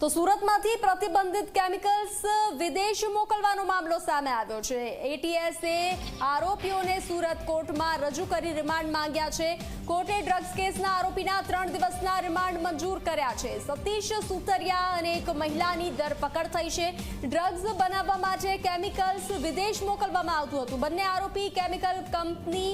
તો સુરતમાંથી પ્રતિબંધિત કેમિકલ્સ વિદેશ મોકલવાનો મામલો સામે આવ્યો છે. એટીએસે આરોપીઓને સુરત કોર્ટમાં રજૂ કરી રિમાન્ડ માંગ્યા છે. કોર્ટે ડ્રગ્સ કેસના આરોપીના ત્રણ દિવસના રિમાન્ડ મંજૂર કર્યા છે. સતીશ સુતરિયા અને એક મહિલાની ધરપકડ થઈ છે. ડ્રગ્સ બનાવવા માટે કેમિકલ્સ વિદેશ મોકલવામાં આવતું હતું. બંને આરોપી કેમિકલ કંપની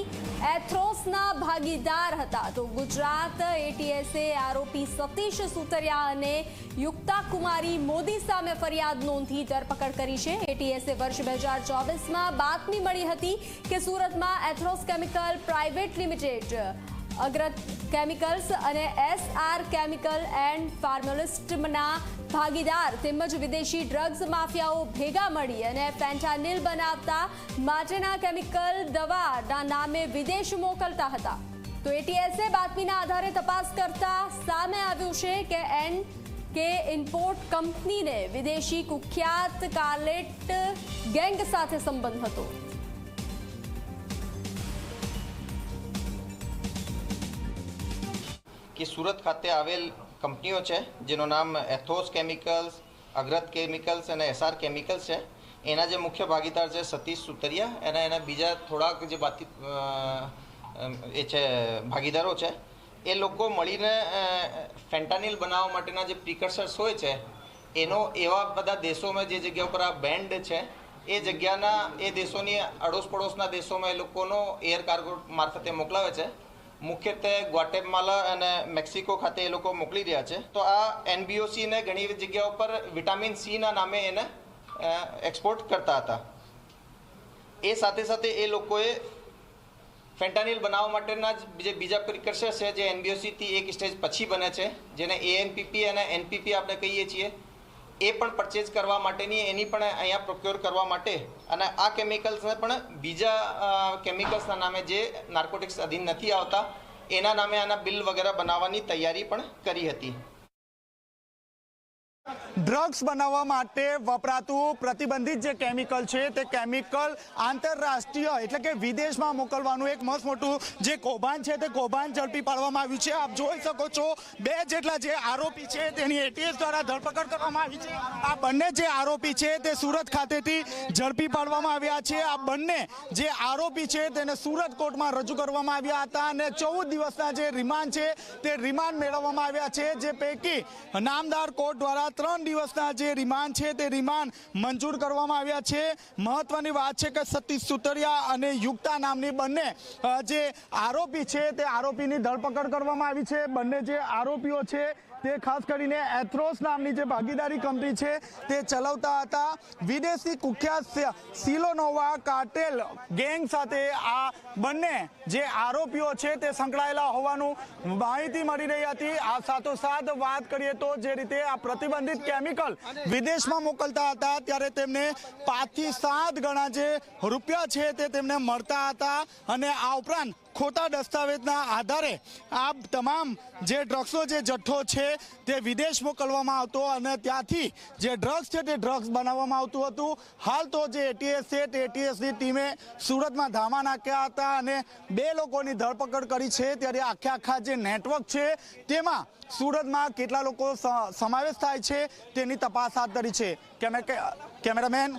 એથ્રોસના ભાગીદાર હતા. તો ગુજરાત એટીએસે આરોપી સતીશ સુતરિયા અને યુક્તા કુમારી મોદી સામે ફરિયાદ નોંધી ધરપકડ કરી છે. એટીએસે વર્ષ બે હજાર ચોવીસમાં બાતમી મળી હતી કે સુરતમાં Athos chemical private limited Agrat chemicals અને એસઆર કેમિકલ એન્ડ ફાર્મોલિસ્ટના ભાગીદાર તેમજ વિદેશી ડ્રગ્સ માફિયાઓ ભેગા મળી અને પેન્ટાનિલ બનાવતા માટેના કેમિકલ દવાના નામે વિદેશ મોકલતા હતા. તો એટીએસએ બાતમીના આધારે તપાસ કરતા સામે આવ્યું છે કે એન કે ઇમ્પોર્ટ કંપનીને વિદેશી કુખ્યાત કાર્લેટ ગેંગ સાથે સંબંધ હતો. કે સુરત ખાતે આવેલ કંપનીઓ છે, જેનું નામ એથોસ કેમિકલ્સ, અગ્રત કેમિકલ્સ અને એસઆર કેમિકલ્સ છે. એના જે મુખ્ય ભાગીદાર છે સતીશ સુતરિયા, અને એના બીજા થોડાક જે બાકી એ છે, ભાગીદારો છે, એ લોકો મળીને ફેન્ટાનિલ બનાવવા માટેના જે પ્રિકર્સર્સ હોય છે, એનો એવા બધા દેશોમાં જે જગ્યા ઉપર આ બેન્ડ છે, એ જગ્યાના એ દેશોની અડોશ પડોશના દેશોમાં એ લોકોનો એર કાર્ગો મારફતે મોકલાવે છે. મુખ્યત્વે ગ્વાટેમાલા અને મેક્સિકો ખાતે એ લોકો મોકલી રહ્યા છે. તો આ એનબીઓસીને ઘણી જગ્યાઓ પર વિટામિન સીના નામે એને એક્સપોર્ટ કરતા હતા. એ સાથે સાથે એ લોકોએ ફેન્ટાનિલ બનાવવા માટેના જ જે બીજા પ્રિકર્સર છે, જે એનબીઓસીથી એક સ્ટેજ પછી બને છે, જેને એએનપીપી અને એનપીપી આપણે કહીએ છીએ. એ પણ પરચેઝ કરવા માટેની, એની પણ અહીંયા પ્રોક્યોર કરવા માટે. અને આ કેમિકલ્સને પણ બીજા કેમિકલ્સના નામે જે નાર્કોટિક્સ અધીન નથી આવતા, એના નામે આના બિલ વગેરે બનાવવાની તૈયારી પણ કરી હતી. ડ્રગ્સ બનાવવા માટે વપરાતું પ્રતિબંધિત જે કેમિકલ છે, તે કેમિકલ આંતરરાષ્ટ્રીય એટલે કે વિદેશમાં મોકલવાનું એક મસ્ત મોટું જે કૌભાંડ છે, તે કૌભાંડ ઝડપી પાડવામાં આવ્યું છે. આપ જોઈ શકો છો, બે જેટલા જે આરોપી છે, તેની એટીએસ દ્વારા ધરપકડ કરવામાં આવી છે. આ બંને જે આરોપી છે, તે સુરત ખાતેથી ઝડપી પાડવામાં આવ્યા છે. આ બંને જે આરોપી છે, તેને સુરત કોર્ટમાં રજૂ કરવામાં આવ્યા હતા અને ચૌદ દિવસના જે રિમાન્ડ છે, તે રિમાન્ડ મેળવવામાં આવ્યા છે, જે પૈકી નામદાર કોર્ટ દ્વારા ત્રણ દિવસના જે રિમાન્ડ છે તે રિમાન્ડ મંજૂર કરવામાં આવ્યા છે. મહત્વની વાત છે કે સતીશ સુતરિયા અને યુક્તા નામની બંને જે આરોપી છે તે આરોપીની ધરપકડ કરવામાં આવી છે. બંને જે આરોપીઓ છે તે ખાસ કરીને એથ્રોસ નામની જે ભાગીદારી કંપની છે તે ચલાવતા હતા. વિદેશી કુખ્યાત સિલોનોવા કાર્ટેલ ગેંગ સાથે આ બંને જે આરોપીઓ છે તે સંકળાયેલા હોવાનું માહિતી મળી રહી હતી. આ સાથોસાથ વાત કરીએ તો જે રીતે આ પ્રતિબંધિત કેમિકલ વિદેશમાં મોકલતા હતા, ત્યારે તેમને પાંચથી સાત ગણા જે રૂપિયા છે તે તેમને મળતા હતા. અને આ ઉપરાંત ખોટા દસ્તાવેજના આધારે આ તમામ જે ડ્રગ્સનો જે જથ્થો છે તે વિદેશ મોકલવામાં આવતો અને ત્યાંથી જે ડ્રગ્સ છે તે ડ્રગ્સ બનાવવામાં આવતું હતું. હાલ તો જે એટીએસ છે તે એટીએસની ટીમે સુરતમાં ધામા નાખ્યા હતા અને બે લોકોની ધરપકડ કરી છે. ત્યારે આખે આખા જે નેટવર્ક છે તેમાં સુરતમાં કેટલા લોકો સમાવેશ થાય છે તેની તપાસ હાથ ધરી છે. કેમે- કેમેરામેન